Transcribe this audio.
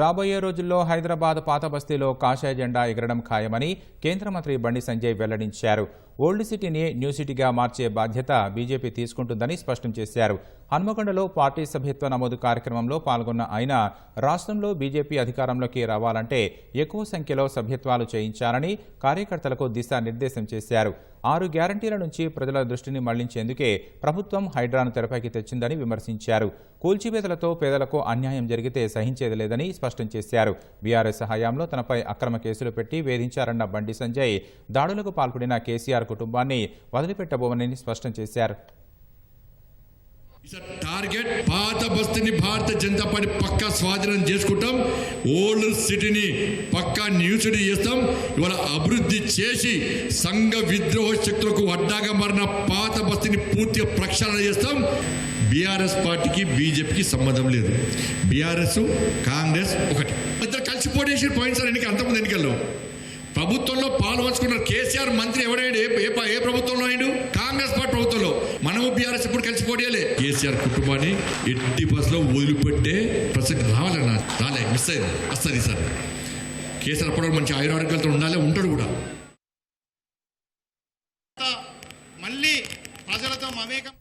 రాబోయే రోజుల్లో హైదరాబాద్ పాత బస్తీలో కాషాయ జెండా ఎగరడం ఖాయమని కేంద్ర మంత్రి బండి సంజయ్ వెల్లడించారు. ఓల్డ్ సిటీని న్యూ సిటీగా మార్చే బాధ్యత బీజేపీ తీసుకుంటుందని స్పష్టం చేశారు. హన్మకొండలో పార్టీ సభ్యత్వ నమోదు కార్యక్రమంలో పాల్గొన్న ఆయన రాష్ట్రంలో బీజేపీ అధికారంలోకి రావాలంటే ఎక్కువ సంఖ్యలో సభ్యత్వాలు చేయించాలని కార్యకర్తలకు దిశానిర్దేశం చేశారు. ఆరు గ్యారంటీల నుంచి ప్రజల దృష్టిని మళ్ళించేందుకే ప్రభుత్వం హైడ్రాను తెరపైకి తెచ్చిందని విమర్శించారు. కూల్చివేతలతో పేదలకు అన్యాయం జరిగితే సహించేది లేదని స్పష్టం చేశారు. బీఆర్ఎస్ హయాంలో తనపై అక్రమ కేసులు పెట్టి వేధించారన్న బండి సంజయ్ దాడులకు పాల్పడిన కేసీఆర్ కుటుంబాన్ని వదిలిపెట్టబోమని స్పష్టం చేశారు. టార్గెట్ పాత బస్తీని భారత జనతా పార్టీ పక్కా స్వాధీనం చేసుకుంటాం. ఓల్డ్ సిటీని పక్కా న్యూ సిటీ చేస్తాం. ఇవాళ అభివృద్ధి చేసి సంఘ విద్రోహ శక్తులకు అడ్డాగా మారిన పాత బస్తీని పూర్తిగా ప్రక్షాళన చేస్తాం. బీఆర్ఎస్ పార్టీకి బీజేపీకి సంబంధం లేదు. బీఆర్ఎస్ కాంగ్రెస్ ఒకటి. ఇద్దరు కలిసి పోటీ పాయింట్స్ పోయిన ఎన్నిక అంతకుముందు ఎన్నికల్లో. ప్రభుత్వంలో పాల్పంచుకున్నారు కేసీఆర్ మంత్రి ఎవడైనా ఏ ఏ ప్రభుత్వంలో అయిండు? కాంగ్రెస్ పార్టీ ప్రభుత్వంలో. మనము బీఆర్ఎస్ ఇప్పుడు కలిసి పోటీయలే. కేసీఆర్ కుటుంబాన్ని ఎట్టి బస్సులో వదిలిపెట్టే ప్రసక్తి రావాలన్నా రాలే మిస్ అయింది. వస్తుంది సార్. కేసీఆర్ అప్పటి మంచి ఆయురారోగ్యాలతో ఉండాలి ఉంటాడు కూడా. మళ్ళీ ప్రజలతో మమేకం